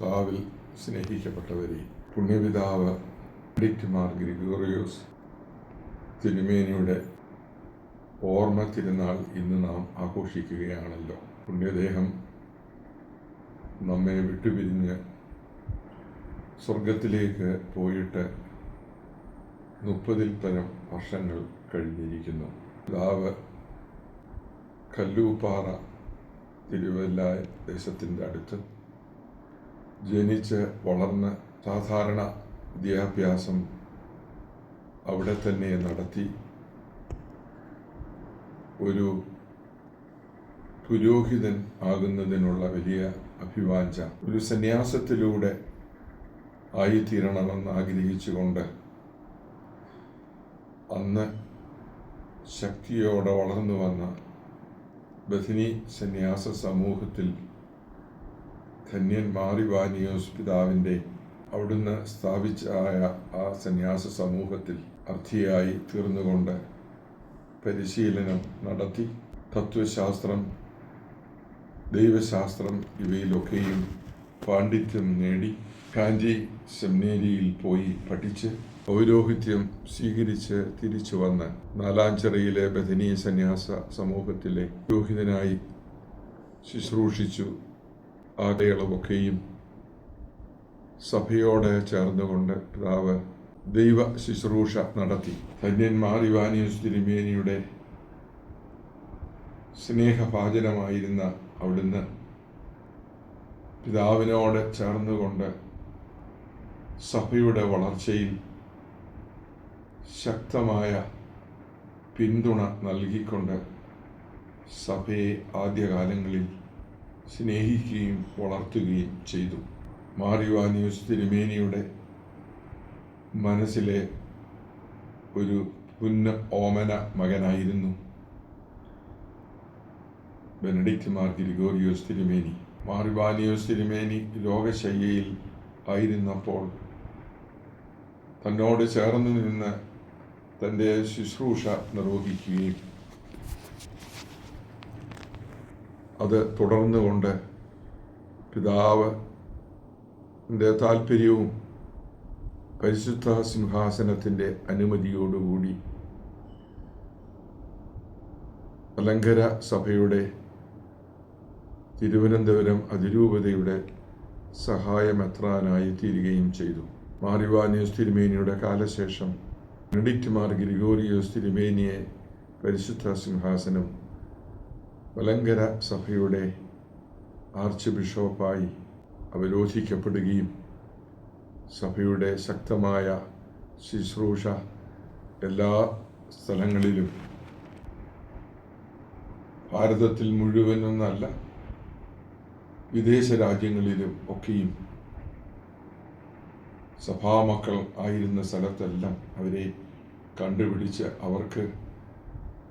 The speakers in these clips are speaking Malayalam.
കർത്താവിൽ സ്നേഹിക്കപ്പെട്ടവരെ പുണ്യപിതാവ് മാർ ഗ്രിഗോറിയോസ് തിരുമേനിയുടെ ഓർമ്മ തിരുനാൾ ഇന്ന് നാം ആഘോഷിക്കുകയാണല്ലോ. പുണ്യദേഹം നമ്മെ വിട്ടുപിരിഞ്ഞ് സ്വർഗത്തിലേക്ക് പോയിട്ട് മുപ്പതിൽ പരം വർഷങ്ങൾ കഴിഞ്ഞിരിക്കുന്നു. പിതാവ് കല്ലൂപ്പാറ തിരുവല്ല ദേശത്തിന്റെ അടുത്ത് ജനിച്ച് വളർന്ന് സാധാരണ വിദ്യാഭ്യാസം അവിടെ തന്നെ നടത്തി ഒരു പുരോഹിതൻ ആകുന്നതിനുള്ള വലിയ അഭിവാഞ്ച ഒരു സന്യാസത്തിലൂടെ ആയിത്തീരണമെന്ന് ആഗ്രഹിച്ചുകൊണ്ട് അന്ന് ശക്തിയോടെ വളർന്നു വന്ന ബഥിനി സന്യാസ സമൂഹത്തിൽ ധന്യൻ മാറിവാനിയോസ് പിതാവിന്റെ അവിടുന്ന് സ്ഥാപിച്ചായ ആ സന്യാസ സമൂഹത്തിൽ അർത്ഥിയായി തീർന്നുകൊണ്ട് പരിശീലനം നടത്തി. തത്വശാസ്ത്രം ദൈവശാസ്ത്രം ഇവയിലൊക്കെയും പാണ്ഡിത്യം നേടി. കാഞ്ചി സെമിനേരിയിൽ പോയി പഠിച്ച് പൗരോഹിത്യം സ്വീകരിച്ച് തിരിച്ചു വന്ന് നാലാഞ്ചിറയിലെ ബഥനീയ സന്യാസ സമൂഹത്തിലെ പുരോഹിതനായി ശുശ്രൂഷിച്ചു. ആ സഭയോടെ സഭയോട് ചേർന്നുകൊണ്ട് പിതാവ് ദൈവ ശുശ്രൂഷ നടത്തി. ധന്യന്മാർ ഇവാനിയസ് തിരുമേനിയുടെ സ്നേഹഭാചനമായിരുന്ന അവിടുന്ന് പിതാവിനോട് ചേർന്നുകൊണ്ട് സഭയുടെ വളർച്ചയിൽ ശക്തമായ പിന്തുണ നൽകിക്കൊണ്ട് സഭയെ ആദ്യകാലങ്ങളിൽ സ്നേഹിക്കുകയും വളർത്തുകയും ചെയ്തു. മാറിവാനിയൂസ് തിരുമേനിയുടെ മനസ്സിലെ ഒരു പുന്ന ഓമന മകനായിരുന്നു ബെനഡിക്റ്റ് മാർ ഗ്രിഗോറിയോസ് തിരുമേനി. മാറിവാനിയോസ് തിരുമേനി രോഗശയ്യയിൽ ആയിരുന്നപ്പോൾ തന്നോട് ചേർന്ന് നിന്ന് തന്റെ ശുശ്രൂഷ നിർവഹിക്കുകയും അത് തുടർന്നുകൊണ്ട് പിതാവ് താല്പര്യവും പരിശുദ്ധ സിംഹാസനത്തിന്റെ അനുമതിയോടുകൂടി അലങ്കര സഭയുടെ തിരുവനന്തപുരം അതിരൂപതയുടെ സഹായമെത്രാനായി തീരുകയും ചെയ്തു. മാറിവാനിയോസ് തിരുമേനിയുടെ കാലശേഷം നെഡിറ്റ് മാർ ഗ്രിഗോറിയോസ് തിരുമേനിയെ പരിശുദ്ധ സിംഹാസനം മലങ്കര സഭയുടെ ആർച്ച് ബിഷപ്പായി അവരോധിക്കപ്പെടുകയും സഭയുടെ ശക്തമായ ശുശ്രൂഷ എല്ലാ സ്ഥലങ്ങളിലും ഭാരതത്തിൽ മുഴുവനൊന്നല്ല വിദേശ രാജ്യങ്ങളിലും ഒക്കെയും സഭാമക്കൾ ആയിരുന്ന സ്ഥലത്തെല്ലാം അവരെ കണ്ടുപിടിച്ച് അവർക്ക്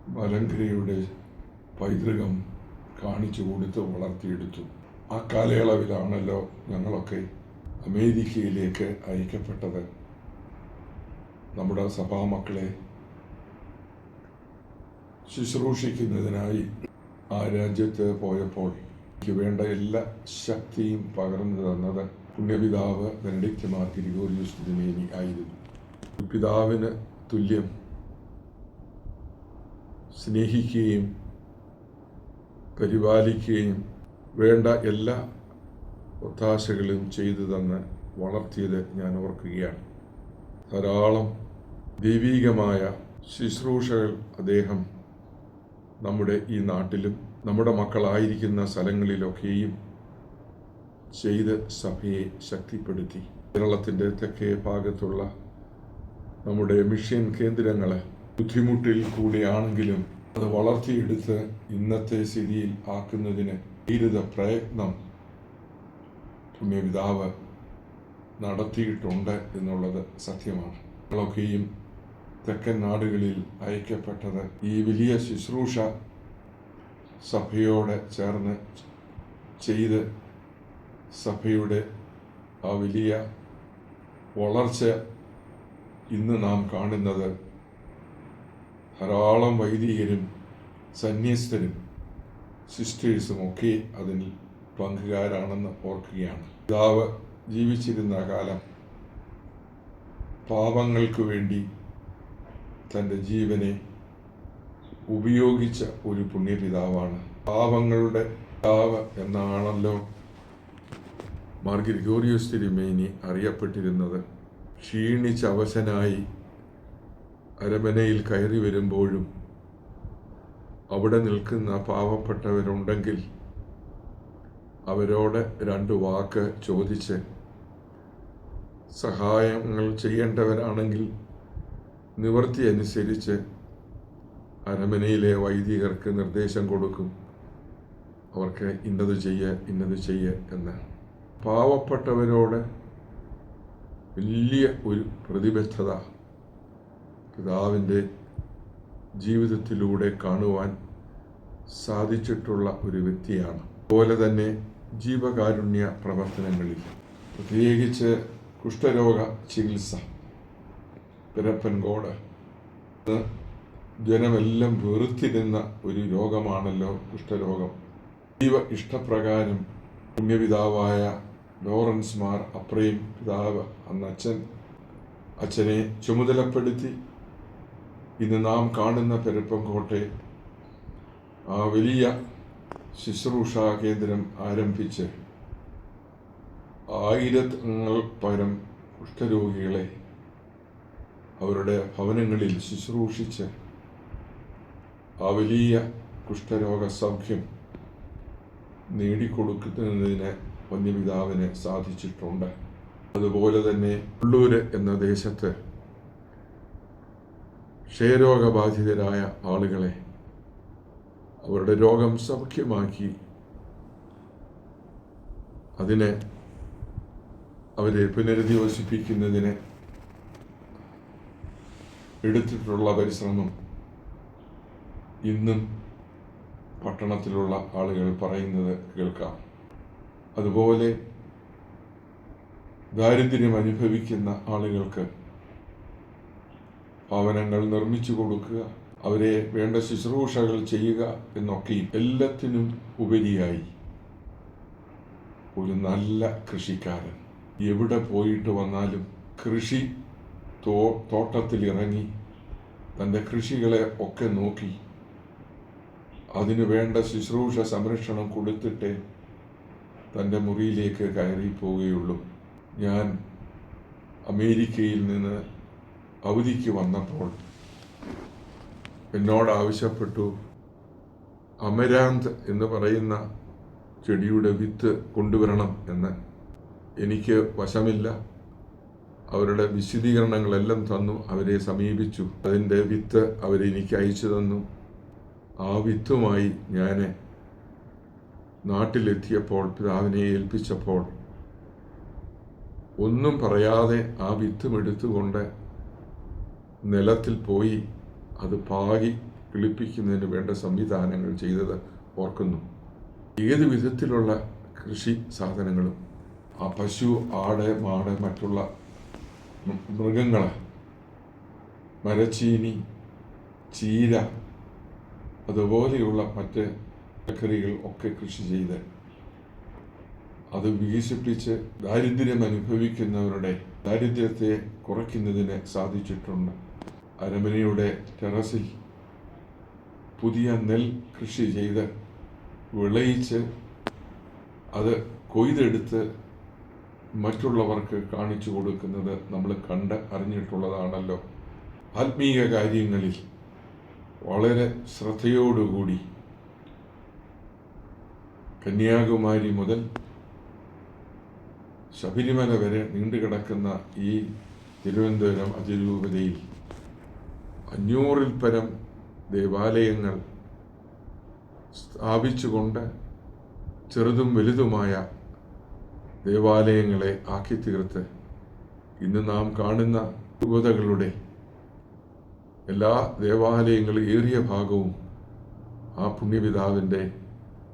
മലങ്കരയുടെ പൈതൃകം കാണിച്ചു കൊടുത്ത് വളർത്തിയെടുത്തു. ആ കാലയളവിലാണല്ലോ ഞങ്ങളൊക്കെ അമേരിക്കയിലേക്ക് അയക്കപ്പെട്ടത്. നമ്മുടെ സഭാമക്കളെ ശുശ്രൂഷിക്കുന്നതിനായി ആ രാജ്യത്ത് പോയപ്പോൾ എനിക്ക് വേണ്ട എല്ലാ ശക്തിയും പകർന്നു തന്നത് പുണ്യപിതാവ് ബെനഡിക്റ്റ് മാർ ദിനേനി ആയിരുന്നു. പിതാവിന് തുല്യം സ്നേഹിക്കുകയും പരിപാലിക്കുകയും വേണ്ട എല്ലാ ഒത്താശകളും ചെയ്തു തന്ന് വളർത്തിയത് ഞാൻ ഓർക്കുകയാണ്. ധാരാളം ദൈവീകമായ ശുശ്രൂഷകൾ അദ്ദേഹം നമ്മുടെ ഈ നാട്ടിലും നമ്മുടെ മക്കളായിരിക്കുന്ന സ്ഥലങ്ങളിലൊക്കെയും ചെയ്ത് സഭയെ ശക്തിപ്പെടുത്തി. കേരളത്തിന്റെ തെക്കേ ഭാഗത്തുള്ള നമ്മുടെ മിഷൻ കേന്ദ്രങ്ങളെ ബുദ്ധിമുട്ടിൽ കൂടിയാണെങ്കിലും അത് വളർത്തിയെടുത്ത് ഇന്നത്തെ സ്ഥിതിയിൽ ആക്കുന്നതിന് ധീരത പ്രയത്നം പുണ്യപിതാവ് നടത്തിയിട്ടുണ്ട് എന്നുള്ളത് സത്യമാണ്. നമ്മളൊക്കെയും തെക്കൻ നാടുകളിൽ അയക്കപ്പെട്ടത് ഈ വലിയ ശുശ്രൂഷ സഭയോടെ ചേർന്ന് ചെയ്ത് സഭയുടെ ആ വലിയ വളർച്ച ഇന്ന് നാം കാണുന്നത് ധാരാളം വൈദികരും സന്യസ്തരും സിസ്റ്റേഴ്സും ഒക്കെ അതിന് പങ്കുകാരാണെന്ന് ഓർക്കുകയാണ്. പിതാവ് ജീവിച്ചിരുന്ന കാലം പാപങ്ങൾക്ക് വേണ്ടി തന്റെ ജീവനെ ഉപയോഗിച്ച ഒരു പുണ്യപിതാവാണ്. പാപങ്ങളുടെ പിതാവ് എന്നാണല്ലോ മാർ ഗോറിയോസ് തിരുമേനി അറിയപ്പെട്ടിരുന്നത്. ക്ഷീണിച്ച അവശനായി അരമനയിൽ കയറി വരുമ്പോഴും അവിടെ നിൽക്കുന്ന പാവപ്പെട്ടവരുണ്ടെങ്കിൽ അവരോട് രണ്ട് വാക്ക് ചോദിച്ച് സഹായങ്ങൾ ചെയ്യേണ്ടവരാണെങ്കിൽ നിവൃത്തി അനുസരിച്ച് അരമനയിലെ വൈദികർക്ക് നിർദ്ദേശം കൊടുക്കും. അവർക്ക് ഇന്നത് ചെയ്യ ഇന്നത് ചെയ്യ എന്ന്. പാവപ്പെട്ടവരോട് വലിയ ഒരു പ്രതിബദ്ധത. പിതാവിന്റെ ജീവിതത്തിലൂടെ കാണുവാൻ സാധിച്ചിട്ടുള്ള ഒരു വ്യക്തിയാണ്. അതുപോലെ തന്നെ ജീവകാരുണ്യ പ്രവർത്തനങ്ങളിൽ പ്രത്യേകിച്ച് കുഷ്ഠരോഗ ചികിത്സ പിരപ്പൻകോട് ഇന്ന് ജനമെല്ലാം വെറുത്തിരുന്ന ഒരു രോഗമാണല്ലോ കുഷ്ഠരോഗം. ജീവ ഇഷ്ടപ്രകാരം പുണ്യപിതാവായ ലോറൻസ് മാർ അപ്രയും പിതാവ് അന്ന് അച്ഛൻ അച്ഛനെ ചുമതലപ്പെടുത്തി ഇന്ന് നാം കാണുന്ന പെരുപ്പംകോട്ടെ ആ വലിയ ശുശ്രൂഷാ കേന്ദ്രം ആരംഭിച്ച് ആയിരങ്ങൾ പരം കുഷ്ഠരോഗികളെ അവരുടെ ഭവനങ്ങളിൽ ശുശ്രൂഷിച്ച് ആ വലിയ കുഷ്ഠരോഗ സൗഖ്യം നേടിക്കൊടുക്കുന്നതിന് വന്യപിതാവിന് സാധിച്ചിട്ടുണ്ട്. അതുപോലെ തന്നെ ഉള്ളൂര് എന്ന ദേശത്ത് ക്ഷയരോഗബാധിതരായ ആളുകളെ അവരുടെ രോഗം സൗഖ്യമാക്കി അതിനെ അവരെ പുനരധിവസിപ്പിക്കുന്നതിന് എടുത്തിട്ടുള്ള പരിശ്രമം ഇന്നും പട്ടണത്തിലുള്ള ആളുകൾ പറയുന്നത് കേൾക്കാം. അതുപോലെ ദാരിദ്ര്യം അനുഭവിക്കുന്ന ആളുകൾക്ക് ഭവനങ്ങൾ നിർമ്മിച്ചു കൊടുക്കുക അവരെ വേണ്ട ശുശ്രൂഷകൾ ചെയ്യുക എന്നൊക്കെ എല്ലാത്തിനും ഉപരിയായി. ഒരു നല്ല കൃഷിക്കാരൻ എവിടെ പോയിട്ട് വന്നാലും കൃഷി തോ തോട്ടത്തിൽ ഇറങ്ങി തന്റെ കൃഷികളെ ഒക്കെ നോക്കി അതിനു വേണ്ട ശുശ്രൂഷ സംരക്ഷണം കൊടുത്തിട്ടേ തന്റെ മുറിയിലേക്ക് കയറി പോവുകയുള്ളൂ ഞാൻ അമേരിക്കയിൽ നിന്ന് അവധിക്ക് വന്നപ്പോൾ എന്നോട് ആവശ്യപ്പെട്ടു. അമരാന്ത് എന്ന് പറയുന്ന ചെടിയുടെ വിത്ത് കൊണ്ടുവരണം എന്ന്. എനിക്ക് വശമില്ല. അവരുടെ വിശദീകരണങ്ങളെല്ലാം തന്നു അവരെ സമീപിച്ചു. അതിന്റെ വിത്ത് അവരെനിക്ക് അയച്ചു തന്നു. ആ വിത്തുമായി ഞാൻ നാട്ടിലെത്തിയപ്പോൾ പിതാവിനെ ഏൽപ്പിച്ചപ്പോൾ ഒന്നും പറയാതെ ആ വിത്തും എടുത്തുകൊണ്ട് നിലത്തിൽ പോയി അത് പാകി കിളിപ്പിക്കുന്നതിന് വേണ്ട സംവിധാനങ്ങൾ ചെയ്തത് ഓർക്കുന്നു. ഏത് വിധത്തിലുള്ള കൃഷി സാധനങ്ങളും ആ പശു ആട് മാട് മറ്റുള്ള മൃഗങ്ങൾ മരച്ചീനി ചീര അതുപോലെയുള്ള മറ്റ് പച്ചക്കറികൾ ഒക്കെ കൃഷി ചെയ്ത് അത് വികസിപ്പിച്ച് ദാരിദ്ര്യം അനുഭവിക്കുന്നവരുടെ ദാരിദ്ര്യത്തെ കുറയ്ക്കുന്നതിന് സാധിച്ചിട്ടുണ്ട്. അരമനയുടെ ടെറസിൽ പുതിയ നെൽ കൃഷി ചെയ്ത് വിളയിച്ച് അത് കൊയ്തെടുത്ത് മറ്റുള്ളവർക്ക് കാണിച്ചു കൊടുക്കുന്നത് നമ്മൾ കണ്ട് അറിഞ്ഞിട്ടുള്ളതാണല്ലോ. ആത്മീയ കാര്യങ്ങളിൽ വളരെ ശ്രദ്ധയോടുകൂടി കന്യാകുമാരി മുതൽ ശബരിമല വരെ നീണ്ടുകിടക്കുന്ന ഈ തിരുവനന്തപുരം അതിരൂപതയിൽ അഞ്ഞൂറിൽ പരം ദേവാലയങ്ങൾ സ്ഥാപിച്ചുകൊണ്ട് ചെറുതും വലുതുമായ ദേവാലയങ്ങളെ ആക്കി തീർത്ത് ഇന്ന് നാം കാണുന്ന രൂപതകളുടെ എല്ലാ ദേവാലയങ്ങളും ഏറിയ ഭാഗവും ആ പുണ്യപിതാവിന്റെ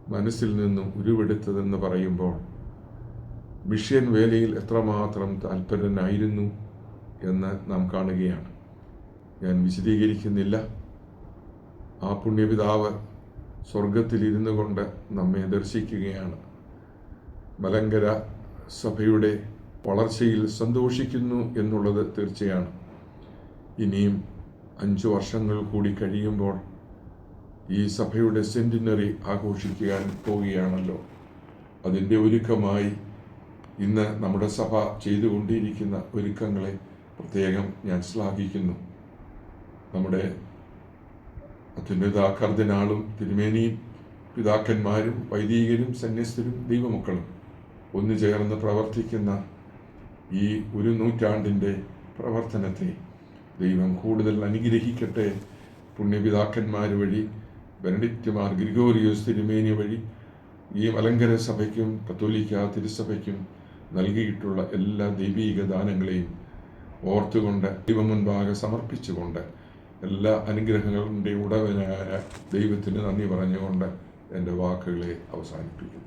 മനസ്സിൽ നിന്നും ഉരുവെടുത്തതെന്ന് പറയുമ്പോൾ മിഷ്യൻ വേലയിൽ എത്രമാത്രം താല്പര്യനായിരുന്നു എന്ന് നാം കാണുകയാണ്. ഞാൻ വിശദീകരിക്കുന്നില്ല. ആ പുണ്യപിതാവ് സ്വർഗത്തിലിരുന്നു കൊണ്ട് നമ്മെ ദർശിക്കുകയാണ്. മലങ്കര സഭയുടെ വളർച്ചയിൽ സന്തോഷിക്കുന്നു എന്നുള്ളത് തീർച്ചയാണ്. ഇനിയും അഞ്ചു വർഷങ്ങൾ കൂടി കഴിയുമ്പോൾ ഈ സഭയുടെ സെന്റിനറി ആഘോഷിക്കാൻ പോവുകയാണല്ലോ. അതിന്റെ ഒരുക്കമായി ഇന്ന് നമ്മുടെ സഭ ചെയ്തുകൊണ്ടിരിക്കുന്ന ഒരുക്കങ്ങളെ പ്രത്യേകം ഞാൻ ശ്ലാഘിക്കുന്നു. നമ്മുടെ അത്യുന്നത കർദിനാളും തിരുമേനിയും പിതാക്കന്മാരും വൈദികരും സന്യസ്തരും ദൈവമക്കളും ഒന്നു ചേർന്ന് പ്രവർത്തിക്കുന്ന ഈ ഒരു നൂറ്റാണ്ടിന്റെ പ്രവർത്തനത്തെ ദൈവം കൂടുതൽ അനുഗ്രഹിക്കട്ടെ. പുണ്യപിതാക്കന്മാർ വഴി ബെനഡിക്റ്റുമാർ ഗ്രിഗോറിയോസ് തിരുമേനി വഴി ഈ മലങ്കര സഭയ്ക്കും കത്തോലിക്ക തിരുസഭയ്ക്കും നൽകിയിട്ടുള്ള എല്ലാ ദൈവീക ദാനങ്ങളെയും ഓർത്തുകൊണ്ട് ദൈവം മുൻപാകെ സമർപ്പിച്ചുകൊണ്ട് എല്ലാ അനുഗ്രഹങ്ങളുടെ ഉടവനായ ദൈവത്തിന് നന്ദി പറഞ്ഞുകൊണ്ട് എന്റെ വാക്കുകളെ അവസാനിപ്പിക്കുന്നു.